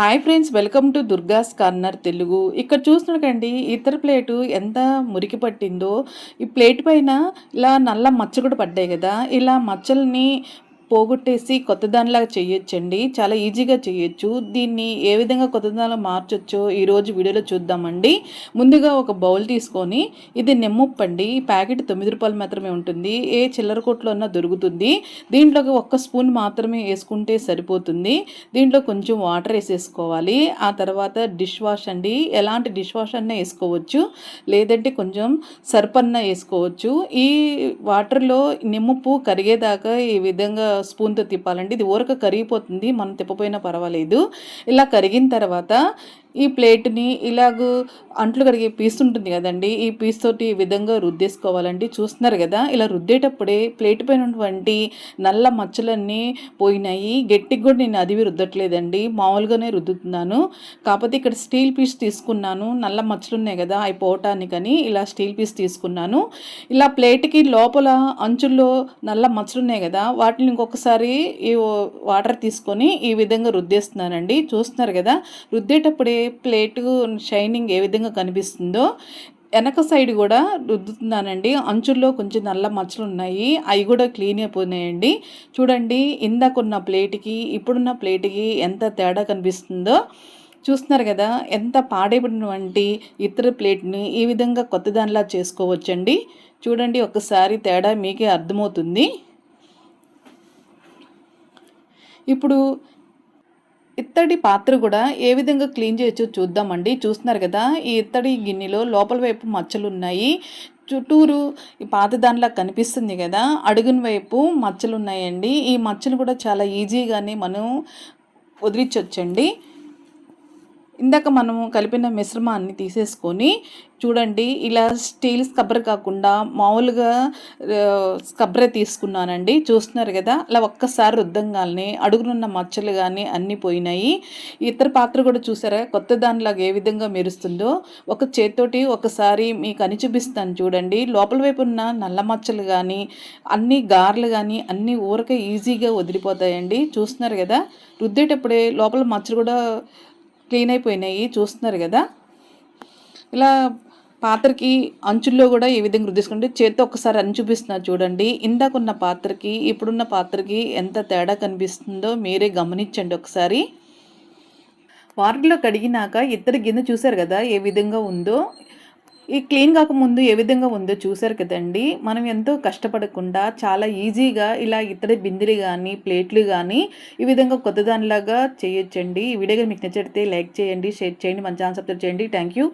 Hi friends welcome to Durga's corner Telugu. ఇక్కడ చూస్తున్నాకండి ఇతర ప్లేటు ఎంత మురికి పట్టిందో. ఈ ప్లేట్ పైన ఇలా నల్ల మచ్చ కూడా పడ్డాయి కదా. ఇలా మచ్చల్ని పోగొట్టేసి కొత్త దానిలాగా చేయొచ్చండి. చాలా ఈజీగా చేయొచ్చు. దీన్ని ఏ విధంగా కొత్త దానిలో మార్చొచ్చో ఈరోజు వీడియోలో చూద్దామండి. ముందుగా ఒక బౌల్ తీసుకొని ఇది నిమ్మప్పు అండి ప్యాకెట్ తొమ్మిది రూపాయలు మాత్రమే ఉంటుంది. ఏ చిల్లర కొట్లో అన్నా దొరుకుతుంది. దీంట్లోకి ఒక్క స్పూన్ మాత్రమే వేసుకుంటే సరిపోతుంది. దీంట్లో కొంచెం వాటర్ వేసేసుకోవాలి. ఆ తర్వాత డిష్ వాష్ అండి. ఎలాంటి డిష్ వాష్ అన్నా వేసుకోవచ్చు. లేదంటే కొంచెం సర్పన్న వేసుకోవచ్చు. ఈ వాటర్లో నిమ్మప్పు కరిగేదాకా ఈ విధంగా స్పూన్తో తిప్పాలండి. ఇది ఊరక కరిగిపోతుంది. మనం తిప్పపోయినా పర్వాలేదు. ఇలా కరిగిన తర్వాత ఈ ప్లేట్ని ఇలాగ అంట్లు కడిగే పీస్ ఉంటుంది కదండి. ఈ పీస్ తోటి ఈ విధంగా రుద్దేసుకోవాలండి. చూస్తున్నారు కదా ఇలా రుద్దేటప్పుడే ప్లేట్ పైన ఉన్నటువంటి నల్ల మచ్చలన్నీ పోయినాయి. గట్టిగా కూడా నేను అదివి రుద్దట్లేదండి. మామూలుగానే రుద్దుతున్నాను. కాకపోతే ఇక్కడ స్టీల్ పీస్ తీసుకున్నాను. నల్ల మచ్చలు ఉన్నాయి కదా అవి పోవటానికని ఇలా స్టీల్ పీస్ తీసుకున్నాను. ఇలా ప్లేట్కి లోపల అంచుల్లో నల్ల మచ్చలు ఉన్నాయి కదా వాటిని ఇంకొకసారి ఈ వాటర్ తీసుకొని ఈ విధంగా రుద్దేస్తున్నానండి. చూస్తున్నారు కదా రుద్దేటప్పుడే ప్లేటు షైనింగ్ ఏ విధంగా కనిపిస్తుందో వెనక సైడ్ కూడా రుద్దుతున్నానండి. అంచుల్లో కొంచెం నల్ల మచ్చలు ఉన్నాయి. అవి కూడా క్లీన్ అయిపోయినాయండి. చూడండి ఇందాకున్న ప్లేట్కి ఇప్పుడున్న ప్లేట్కి ఎంత తేడా కనిపిస్తుందో. చూస్తున్నారు కదా ఎంత పాడైపడినటువంటి ఇతర ప్లేట్ని ఈ విధంగా కొత్త దానిలా చేసుకోవచ్చండి. చూడండి ఒకసారి తేడా మీకే అర్థమవుతుంది. ఇప్పుడు ఇత్తడి పాత్ర కూడా ఏ విధంగా క్లీన్ చేయొచ్చో చూద్దామండి. చూస్తున్నారు కదా ఈ ఇత్తడి గిన్నెలో లోపల వైపు మచ్చలు ఉన్నాయి చుట్టూరు ఈ పాత దానిలా కనిపిస్తుంది కదా అడుగున వైపు మచ్చలు ఉన్నాయండి ఈ మచ్చలు కూడా చాలా ఈజీగానే మనం వదిలించవచ్చండి ఇందాక మనము కలిపిన మిశ్రమాన్ని తీసేసుకొని చూడండి ఇలా స్టీల్ స్కబ్బర్ కాకుండా మామూలుగా స్కబ్బరే తీసుకున్నానండి. చూస్తున్నారు కదా అలా ఒక్కసారి రుద్దంగానే అడుగునున్న మచ్చలు కానీ అన్నీ పోయినాయి. ఇతర పాత్ర కూడా చూసారా కొత్త దానిలాగా ఏ విధంగా మెరుస్తుందో. ఒక చేత్తోటి ఒకసారి మీకు అని చూపిస్తాను చూడండి. లోపల వైపు ఉన్న నల్ల మచ్చలు కానీ అన్ని గార్లు కానీ అన్నీ ఊరకే ఈజీగా వదిలిపోతాయండి. చూస్తున్నారు కదా రుద్దేటప్పుడే లోపల మచ్చలు కూడా క్లీన్ అయిపోయినాయి చూస్తున్నారు కదా. ఇలా పాత్రకి అంచుల్లో కూడా ఏ విధంగా రుద్దేసుకుంటే చేత్తో ఒకసారి అని చూపిస్తున్నారు చూడండి. ఇందాకున్న పాత్రకి ఇప్పుడున్న పాత్రకి ఎంత తేడా కనిపిస్తుందో మీరే గమనించండి ఒకసారి. వార్డ్లో కడిగినాక ఇద్దరు గిన్నె చూశారు కదా ఏ విధంగా ఉందో. ఈ క్లీన్ కాకముందు ఏ విధంగా ఉందో చూసారు కదండి. మనం ఎంతో కష్టపడకుండా చాలా ఈజీగా ఇలా ఇతర బిందెలు కానీ ప్లేట్లు కానీ ఈ విధంగా కొత్త దానిలాగా చేయొచ్చండి. ఈ వీడియో మీకు నచ్చితే లైక్ చేయండి షేర్ చేయండి మంచి ఛాన్స్ సబ్స్క్రైబ్ చేయండి. Thank you